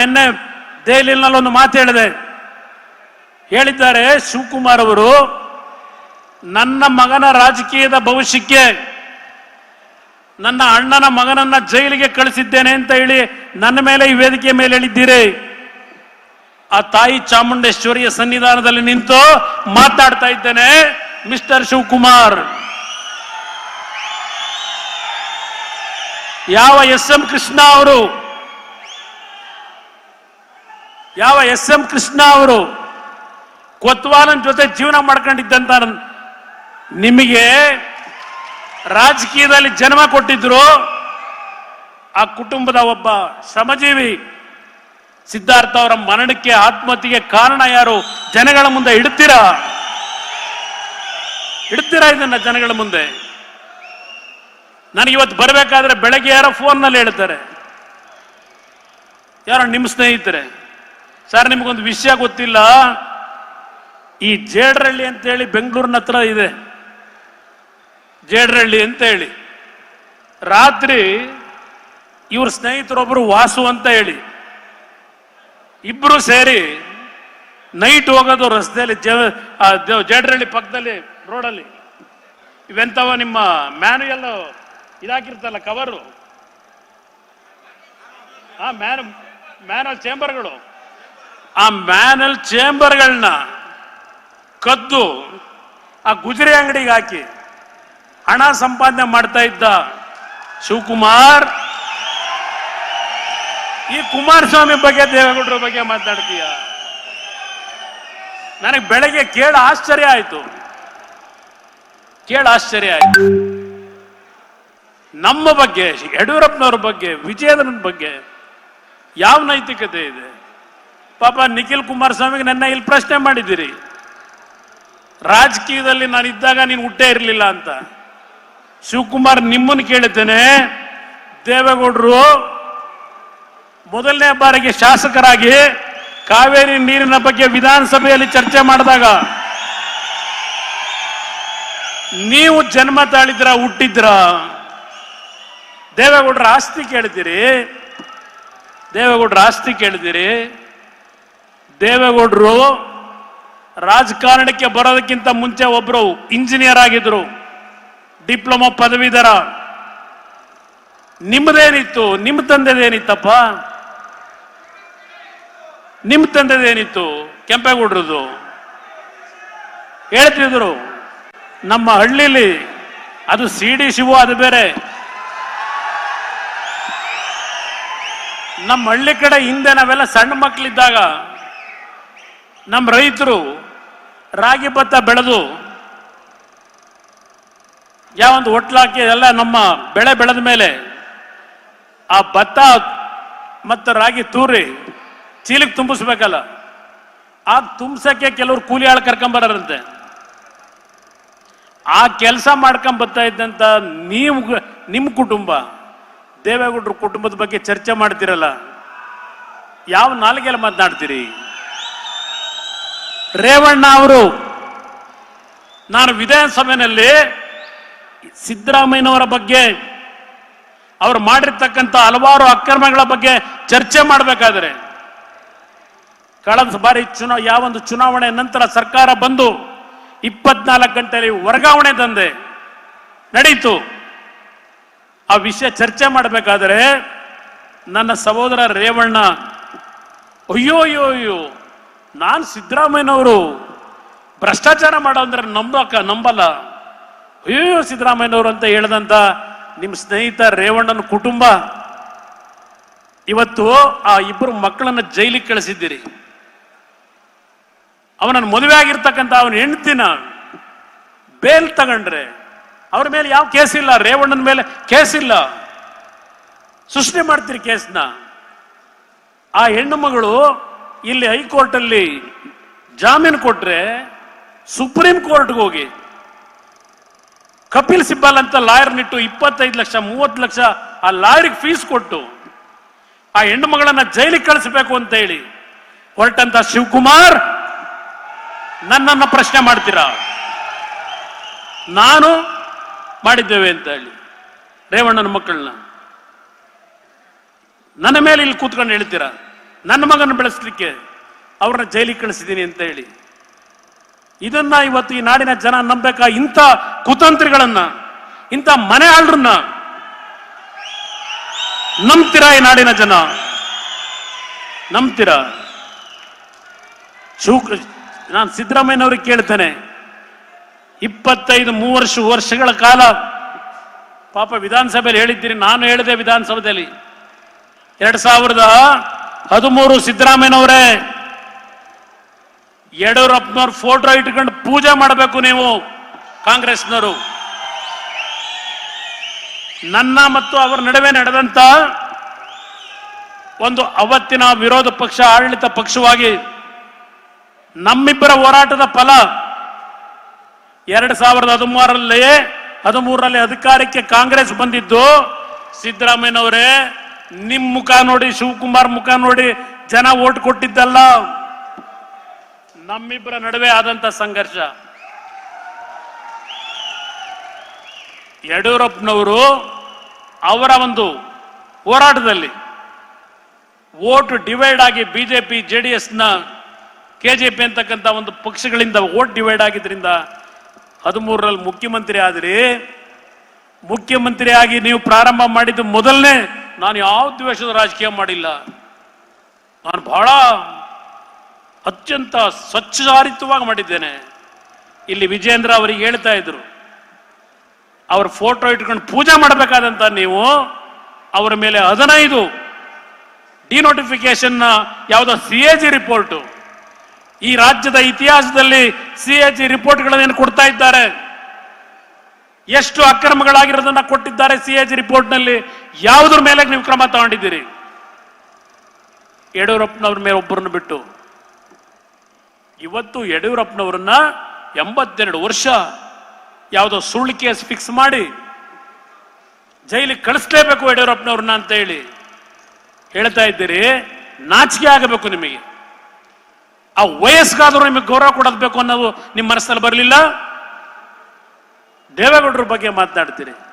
ನಿನ್ನೆ ದೆಹಲಿನಲ್ಲಿ ಒಂದು ಮಾತು ಹೇಳಿದೆ. ಹೇಳಿದ್ದಾರೆ ಶಿವಕುಮಾರ್ ಅವರು, ನನ್ನ ಮಗನ ರಾಜಕೀಯದ ಭವಿಷ್ಯಕ್ಕೆ ನನ್ನ ಅಣ್ಣನ ಮಗನನ್ನ ಜೈಲಿಗೆ ಕಳಿಸಿದ್ದೇನೆ ಅಂತ ಹೇಳಿ ನನ್ನ ಮೇಲೆ ಈ ವೇದಿಕೆ ಮೇಲೆ ಹೇಳಿದ್ದೀರಿ. ಆ ತಾಯಿ ಚಾಮುಂಡೇಶ್ವರಿಯ ಸನ್ನಿಧಾನದಲ್ಲಿ ನಿಂತು ಮಾತಾಡ್ತಾ ಇದ್ದೇನೆ, ಮಿಸ್ಟರ್ ಶಿವಕುಮಾರ್. ಯಾವ ಎಸ್ ಎಂ ಕೃಷ್ಣ ಅವರು ಯಾವ ಎಸ್ ಎಂ ಕೃಷ್ಣ ಅವರು ಕೊತ್ವಾಲನ್ ಜೊತೆ ಜೀವನ ಮಾಡ್ಕೊಂಡಿದ್ದಂತ ನಿಮಗೆ ರಾಜಕೀಯದಲ್ಲಿ ಜನ್ಮ ಕೊಟ್ಟಿದ್ರು, ಆ ಕುಟುಂಬದ ಒಬ್ಬ ಶ್ರಮಜೀವಿ ಸಿದ್ಧಾರ್ಥ ಅವರ ಮರಣಕ್ಕೆ ಆತ್ಮಹತ್ಯೆಗೆ ಕಾರಣ ಯಾರು? ಜನಗಳ ಮುಂದೆ ಇಡ್ತೀರಾ? ಇಡ್ತೀರಾ ಇದನ್ನ ಜನಗಳ ಮುಂದೆ? ನನಗೆ ಇವತ್ತು ಬರಬೇಕಾದ್ರೆ ಬೆಳಗ್ಗೆ ಯಾರೋ ಫೋನ್ನಲ್ಲಿ ಹೇಳ್ತಾರೆ. ಯಾರೋ ನಿಮ್ಮ ಸ್ನೇಹಿತರೆ. ಸರ್ ನಿಮಗೊಂದು ವಿಷಯ ಗೊತ್ತಿಲ್ಲ. ಈ ಜೇಡರಳ್ಳಿ ಅಂತ ಹೇಳಿ ಬೆಂಗಳೂರಿನ ಹತ್ರ ಇದೆ. ಜೇಡರಳ್ಳಿ ಅಂತ ಹೇಳಿ ರಾತ್ರಿ ಇವ್ರ ಸ್ನೇಹಿತರೊಬ್ಬರು ವಾಸು ಅಂತ ಹೇಳಿ. ಇಬ್ಬರು ಸೇರಿ ನೈಟ್ ಹೋಗೋದು ರಸ್ತೆಯಲ್ಲಿ ಜೇಡರಳ್ಳಿ ಪಕ್ಕದಲ್ಲಿ, ರೋಡಲ್ಲಿ. ಇವೆಂತವ ನಿಮ್ಮ ಮ್ಯಾನುಯಲ್ ಇದಾಗಿರ್ತಲ್ಲ ಕವರು ಆ ಮ್ಯಾನ್ ಮ್ಯಾನುಯಲ್ ಚೇಂಬರ್ಗಳು ಆ ಮ್ಯಾನಲ್ ಚೇಂಬರ್ಗಳನ್ನ ಕದ್ದು ಆ ಗುಜರಿ ಅಂಗಡಿಗೆ ಹಾಕಿ ಹಣ ಸಂಪಾದನೆ ಮಾಡ್ತಾ ಇದ್ದ ಶಿವಕುಮಾರ್. ಈ ಕುಮಾರಸ್ವಾಮಿ ಬಗ್ಗೆ ದೇವೇಗೌಡರ ಬಗ್ಗೆ ಮಾತಾಡ್ತೀಯ? ನನಗೆ ಬೆಳಗ್ಗೆ ಕೇಳ ಆಶ್ಚರ್ಯ ಆಯ್ತು. ಕೇಳ ಆಶ್ಚರ್ಯ ಆಯಿತು. ನಮ್ಮ ಬಗ್ಗೆ ಯಡಿಯೂರಪ್ಪನವ್ರ ಬಗ್ಗೆ, ವಿಜಯೇಂದ್ರನ ಬಗ್ಗೆ ಯಾವ ನೈತಿಕತೆ ಇದೆ? ಪಾಪ ನಿಖಿಲ್ ಕುಮಾರಸ್ವಾಮಿಗೆ ನನ್ನ ಇಲ್ಲಿ ಪ್ರಶ್ನೆ ಮಾಡಿದ್ದೀರಿ. ರಾಜಕೀಯದಲ್ಲಿ ನಾನು ಇದ್ದಾಗ ನೀನು ಹುಟ್ಟೇ ಇರಲಿಲ್ಲ ಅಂತ. ಶಿವಕುಮಾರ್ ನಿಮ್ಮನ್ನು ಕೇಳುತ್ತೇನೆ. ದೇವೇಗೌಡರು ಮೊದಲನೇ ಬಾರಿಗೆ ಶಾಸಕರಾಗಿ ಕಾವೇರಿ ನೀರಿನ ಬಗ್ಗೆ ವಿಧಾನಸಭೆಯಲ್ಲಿ ಚರ್ಚೆ ಮಾಡಿದಾಗ ನೀವು ಜನ್ಮ ತಾಳಿದ್ರ, ಹುಟ್ಟಿದ್ರ. ದೇವೇಗೌಡರ ಆಸ್ತಿ ಕೇಳ್ತೀರಿ ದೇವೇಗೌಡರ ಆಸ್ತಿ ಕೇಳಿದಿರಿ ದೇವೇಗೌಡರು ರಾಜಕಾರಣಕ್ಕೆ ಬರೋದಕ್ಕಿಂತ ಮುಂಚೆ ಒಬ್ಬರು ಇಂಜಿನಿಯರ್ ಆಗಿದ್ರು ಡಿಪ್ಲೊಮಾ ಪದವೀಧರ. ನಿಮ್ಮದೇನಿತ್ತು ನಿಮ್ಮ ತಂದೆದೇನಿತ್ತಪ್ಪ? ನಿಮ್ಮ ತಂದೆದೇನಿತ್ತು ಕೆಂಪೇಗೌಡ್ರದು ಹೇಳ್ತಿದ್ರು, ನಮ್ಮ ಹಳ್ಳಿಲಿ ಅದು ಸಿ ಡಿ ಶಿವು ಅದು ಬೇರೆ. ನಮ್ಮ ಹಳ್ಳಿ ಕಡೆ ಹಿಂದೆ ನಾವೆಲ್ಲ ಸಣ್ಣ ಮಕ್ಕಳಿದ್ದಾಗ ನಮ್ಮ ರೈತರು ರಾಗಿ ಭತ್ತ ಬೆಳೆದು ಯಾವ ಒಂದು ಹೊಟ್ಲಾಕಿ ಎಲ್ಲ ನಮ್ಮ ಬೆಳೆ ಬೆಳೆದ ಮೇಲೆ ಆ ಭತ್ತ ಮತ್ತು ರಾಗಿ ತೂರಿ ಚೀಲಿಗೆ ತುಂಬಿಸ್ಬೇಕಲ್ಲ ಆ ತುಂಬಿಸೋಕ್ಕೆ ಕೆಲವರು ಕೂಲಿ ಆಳು ಕರ್ಕೊಂಬರಂತೆ ಆ ಕೆಲಸ ಮಾಡ್ಕೊಂಬತ್ತಾ ಇದ್ದಂಥ ನೀವು ನಿಮ್ಮ ಕುಟುಂಬ, ದೇವೇಗೌಡರ ಕುಟುಂಬದ ಬಗ್ಗೆ ಚರ್ಚೆ ಮಾಡ್ತಿರಲ್ಲ, ಯಾವ ನಾಲ್ಗೆಲ್ಲ ಮಾತನಾಡ್ತೀರಿ? ರೇವಣ್ಣ ಅವರು, ನಾನು ವಿಧಾನಸಭೆಯಲ್ಲಿ ಸಿದ್ದರಾಮಯ್ಯನವರ ಬಗ್ಗೆ, ಅವರು ಮಾಡಿರ್ತಕ್ಕಂಥ ಹಲವಾರು ಅಕ್ರಮಗಳ ಬಗ್ಗೆ ಚರ್ಚೆ ಮಾಡಬೇಕಾದ್ರೆ, ಕಳೆದ ಬಾರಿ ಚುನಾ, ಯಾವೊಂದು ಚುನಾವಣೆ ನಂತರ ಸರ್ಕಾರ ಬಂದು ಇಪ್ಪತ್ನಾಲ್ಕು ಗಂಟೆಯಲ್ಲಿ ವರ್ಗಾವಣೆ ತಂದೆ ನಡೀತು. ಆ ವಿಷಯ ಚರ್ಚೆ ಮಾಡಬೇಕಾದ್ರೆ, ನನ್ನ ಸಹೋದರ ರೇವಣ್ಣ, ಅಯ್ಯೋ ಅಯ್ಯೋ ಅಯ್ಯೋ ನಾನು ಸಿದ್ದರಾಮಯ್ಯನವರು ಭ್ರಷ್ಟಾಚಾರ ಮಾಡೋ ಅಂದ್ರೆ ನಂಬಕ ನಂಬಲ್ಲ. ಅಯ್ಯೋ ಸಿದ್ದರಾಮಯ್ಯನವರು ಅಂತ ಹೇಳ್ದಂಥ ನಿಮ್ಮ ಸ್ನೇಹಿತ ರೇವಣ್ಣನ ಕುಟುಂಬ, ಇವತ್ತು ಆ ಇಬ್ಬರು ಮಕ್ಕಳನ್ನ ಜೈಲಿಗೆ ಕಳಿಸಿದ್ದೀರಿ. ಅವನನ್ನು ಮದುವೆ ಆಗಿರ್ತಕ್ಕಂಥ ಅವನ ಹೆಂಡ್ತಿನ ಬೇಲ್ ತಗೊಂಡ್ರೆ, ಅವ್ರ ಮೇಲೆ ಯಾವ ಕೇಸ್ ಇಲ್ಲ, ರೇವಣ್ಣನ ಮೇಲೆ ಕೇಸ್ ಇಲ್ಲ. ಸೃಷ್ಟಿ ಮಾಡ್ತೀರಿ ಕೇಸ್ನ. ಆ ಹೆಣ್ಣು ಮಗಳು ಇಲ್ಲಿ ಹೈಕೋರ್ಟ್ ಅಲ್ಲಿ ಜಾಮೀನು ಕೊಟ್ರೆ ಸುಪ್ರೀಂ ಕೋರ್ಟ್ಗೆ ಹೋಗಿ. ಕಪಿಲ್ ಸಿಬ್ಬಲ್ ಅಂತ ಲಾಯರ್ ನಿಟ್ಟು ಇಪ್ಪತ್ತೈದು ಲಕ್ಷ, ಮೂವತ್ತು ಲಕ್ಷ ಆ ಲಾಯರ್ಗೆ ಫೀಸ್ ಕೊಟ್ಟು ಆ ಹೆಣ್ಣು ಮಗಳನ್ನ ಜೈಲಿಗೆ ಕಳಿಸಬೇಕು ಅಂತ ಹೇಳಿ ಹೊರಟಂತ ಶಿವಕುಮಾರ್, ನನ್ನನ್ನು ಪ್ರಶ್ನೆ ಮಾಡ್ತೀರಾ? ನಾನು ಮಾಡಿದ್ದೇವೆ ಅಂತ ಹೇಳಿ. ರೇವಣ್ಣನ ಮಕ್ಕಳನ್ನ. ನನ್ನ ಮೇಲೆ ಇಲ್ಲಿ ಕೂತ್ಕೊಂಡು ಹೇಳ್ತೀರಾ? ನನ್ನ ಮಗನ ಬೆಳೆಸಲಿಕ್ಕೆ ಅವ್ರನ್ನ ಜೈಲಿಗೆ ಕಳಿಸಿದ್ದೀನಿ ಅಂತ ಹೇಳಿ. ಇದನ್ನ ಇವತ್ತು ಈ ನಾಡಿನ ಜನ ನಂಬಬೇಕ? ಇಂಥ ಕುತಂತ್ರಿಗಳನ್ನ, ಇಂಥ ಮನೆ ಆಳ್ರನ್ನ ನಂಬ್ತೀರಾ ಈ ನಾಡಿನ ಜನ? ನಂಬ್ತೀರಾ? ಶಿವ ನಾನು ಸಿದ್ದರಾಮಯ್ಯನವ್ರಿಗೆ ಕೇಳ್ತೇನೆ. ಇಪ್ಪತ್ತೈದು ಮೂವರ್ಷ ವರ್ಷಗಳ ಕಾಲ ಪಾಪ ವಿಧಾನಸಭೆಯಲ್ಲಿ ಹೇಳಿದ್ದೀರಿ. ನಾನು ಹೇಳಿದೆ ವಿಧಾನಸಭೆಯಲ್ಲಿ ಎರಡ್ ಸಾವಿರದ ಹದಿಮೂರು ಸಿದ್ದರಾಮಯ್ಯನವರೇ, ಯಡಿಯೂರಪ್ಪನವ್ರ ಫೋಟೋ ಇಟ್ಕೊಂಡು ಪೂಜೆ ಮಾಡಬೇಕು ನೀವು ಕಾಂಗ್ರೆಸ್ನವರು. ನನ್ನ ಮತ್ತು ಅವರ ನಡುವೆ ನಡೆದಂತ ಒಂದು ಅವತ್ತಿನ ವಿರೋಧ ಪಕ್ಷ, ಆಡಳಿತ ಪಕ್ಷವಾಗಿ ನಮ್ಮಿಬ್ಬರ ಹೋರಾಟದ ಫಲ ಎರಡು ಸಾವಿರದ ಹದಿಮೂರರಲ್ಲಿ ಹದಿಮೂರರಲ್ಲಿ ಅಧಿಕಾರಕ್ಕೆ ಕಾಂಗ್ರೆಸ್ ಬಂದಿದ್ದು ಸಿದ್ದರಾಮಯ್ಯನವರೇ. ನಿಮ್ ಮುಖ ನೋಡಿ, ಶಿವಕುಮಾರ್ ಮುಖ ನೋಡಿ ಜನ ಓಟ್ ಕೊಟ್ಟಿದ್ದಲ್ಲ. ನಮ್ಮಿಬ್ಬರ ನಡುವೆ ಆದಂತ ಸಂಘರ್ಷ. ಯಡಿಯೂರಪ್ಪನವರು ಅವರ ಒಂದು ಹೋರಾಟದಲ್ಲಿ ಓಟ್ ಡಿವೈಡ್ ಆಗಿ ಬಿಜೆಪಿ ಜೆ ಡಿ ಎಸ್ನ ಪಿ ಅಂತಕ್ಕಂಥ ಒಂದು ಪಕ್ಷಗಳಿಂದ ಓಟ್ ಡಿವೈಡ್ ಆಗಿದ್ರಿಂದ ಹದಿಮೂರರಲ್ಲಿ ಮುಖ್ಯಮಂತ್ರಿ ಆದ್ರಿ. ಮುಖ್ಯಮಂತ್ರಿ ಆಗಿ ನೀವು ಪ್ರಾರಂಭ ಮಾಡಿದ್ದು ಮೊದಲನೇ ನಾನು ಯಾವ ದ್ವೇಷದ ರಾಜಕೀಯ ಮಾಡಿಲ್ಲ. ನಾನು ಬಹಳ ಅತ್ಯಂತ ಸ್ವಚ್ಛಚಾರಿತವಾಗಿ ಮಾಡಿದ್ದೇನೆ. ಇಲ್ಲಿ ವಿಜೇಂದ್ರ ಅವರಿಗೆ ಹೇಳ್ತಾ ಇದ್ರು, ಅವ್ರ ಫೋಟೋ ಇಟ್ಕೊಂಡು ಪೂಜೆ ಮಾಡಬೇಕಾದಂತ ನೀವು ಅವರ ಮೇಲೆ ಹದಿನೈದು ಡಿನೋಟಿಫಿಕೇಶನ್ ಯಾವುದೋ ಸಿ ಎ ಜಿ ರಿಪೋರ್ಟ್. ಈ ರಾಜ್ಯದ ಇತಿಹಾಸದಲ್ಲಿ ಸಿ ಎ ಜಿ ರಿಪೋರ್ಟ್ಗಳನ್ನೇನು ಕೊಡ್ತಾ ಇದ್ದಾರೆ? ಎಷ್ಟು ಅಕ್ರಮಗಳಾಗಿರೋದನ್ನ ಕೊಟ್ಟಿದ್ದಾರೆ ಸಿ ಎ ಜಿ ರಿಪೋರ್ಟ್ನಲ್ಲಿ? ಯಾವುದ್ರ ಮೇಲೆ ನೀವು ಕ್ರಮ ತಗೊಂಡಿದ್ದೀರಿ? ಯಡಿಯೂರಪ್ಪನವ್ರ ಮೇಲೆ ಒಬ್ಬರನ್ನು ಬಿಟ್ಟು. ಇವತ್ತು ಯಡಿಯೂರಪ್ಪನವ್ರನ್ನ ಎಂಬತ್ತೆರಡು ವರ್ಷ ಯಾವುದೋ ಸುಳ್ಳು ಕೇಸ್ ಫಿಕ್ಸ್ ಮಾಡಿ ಜೈಲಿಗೆ ಕಳಿಸ್ಲೇಬೇಕು ಯಡಿಯೂರಪ್ಪನವ್ರನ್ನ ಅಂತ ಹೇಳಿ ಹೇಳ್ತಾ ಇದ್ದೀರಿ. ನಾಚಿಕೆ ಆಗಬೇಕು ನಿಮಗೆ. ಆ ವಯಸ್ಸಿಗಾದರೂ ನಿಮಗೆ ಗೌರವ ಕೊಡಬೇಕು ಅನ್ನೋದು ನಿಮ್ಮ ಮನಸ್ಸಲ್ಲಿ ಬರಲಿಲ್ಲ? ದೇವೇಗೌಡರ ಬಗ್ಗೆ ಮಾತನಾಡ್ತೀರಿ.